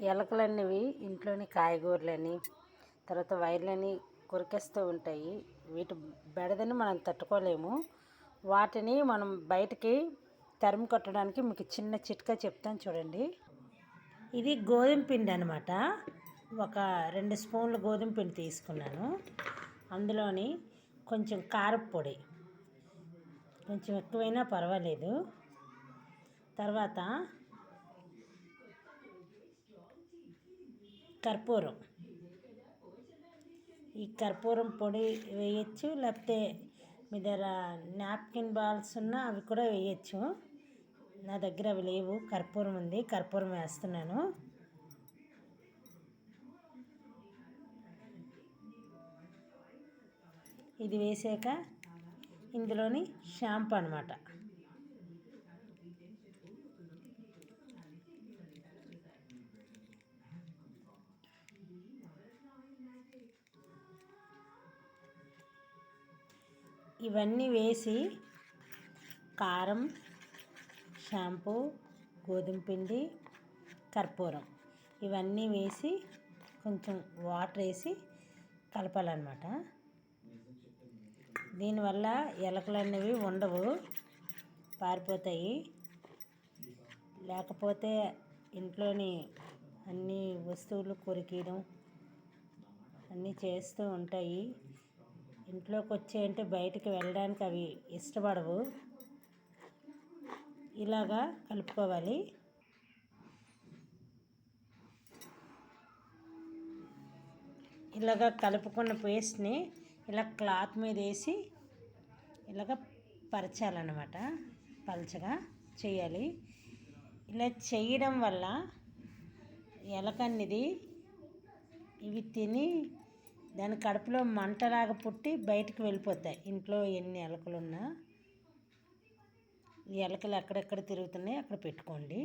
ఎలకలన్నవి ఇంట్లోని కాయగూరలని తర్వాత వైర్లని కొరికేస్తూ ఉంటాయి. వీటి బెడదని మనం తట్టుకోలేము. వాటిని మనం బయటికి తరిమి కొట్టడానికి మీకు చిన్న చిట్కా చెప్తాను చూడండి. ఇది గోధుమ పిండి అనమాట ఒక రెండు స్పూన్లు గోధుమ పిండి తీసుకున్నాను. అందులోని కొంచెం కారపొడి కొంచెం ఎక్కువైనా పర్వాలేదు. తర్వాత కర్పూరం. ఈ కర్పూరం పొడి వేయచ్చు లేకపోతే మీ దగ్గర నాప్కిన్ బాల్స్ ఉన్నా అవి కూడా వేయచ్చు. నా దగ్గర అవి లేవు కర్పూరం ఉంది కర్పూరం వేస్తున్నాను. ఇది వేసాక ఇందులోని షాంపూ అనమాట ఇవన్నీ వేసి కారం షాంపూ గోధుమ పిండి కర్పూరం ఇవన్నీ వేసి కొంచెం వాటర్ వేసి కలపాలన్నమాట. దీనివల్ల ఎలకలు అనేవి ఉండవు పారిపోతాయి. లేకపోతే ఇంట్లోని అన్ని వస్తువులు కొరికేయడం అన్నీ చేస్తూ ఉంటాయి. ఇంట్లోకి వచ్చేయంటే బయటికి వెళ్ళడానికి అవి ఇష్టపడవు. ఇలాగా కలుపుకోవాలి. ఇలాగ కలుపుకున్న పేస్ట్ని ఇలా క్లాత్ మీద వేసి ఇలాగ పరచాలన్నమాట. పలచగా చేయాలి. ఇలా చేయడం వల్ల ఎలకన్నది ఇవి తిని దాని కడుపులో మంటలాగా పుట్టి బయటికి వెళ్ళిపోతాయి. ఇంట్లో ఎన్ని ఎలకలు ఉన్నా ఈ ఎలకలు ఎక్కడెక్కడ తిరుగుతున్నాయి అక్కడ పెట్టుకోండి.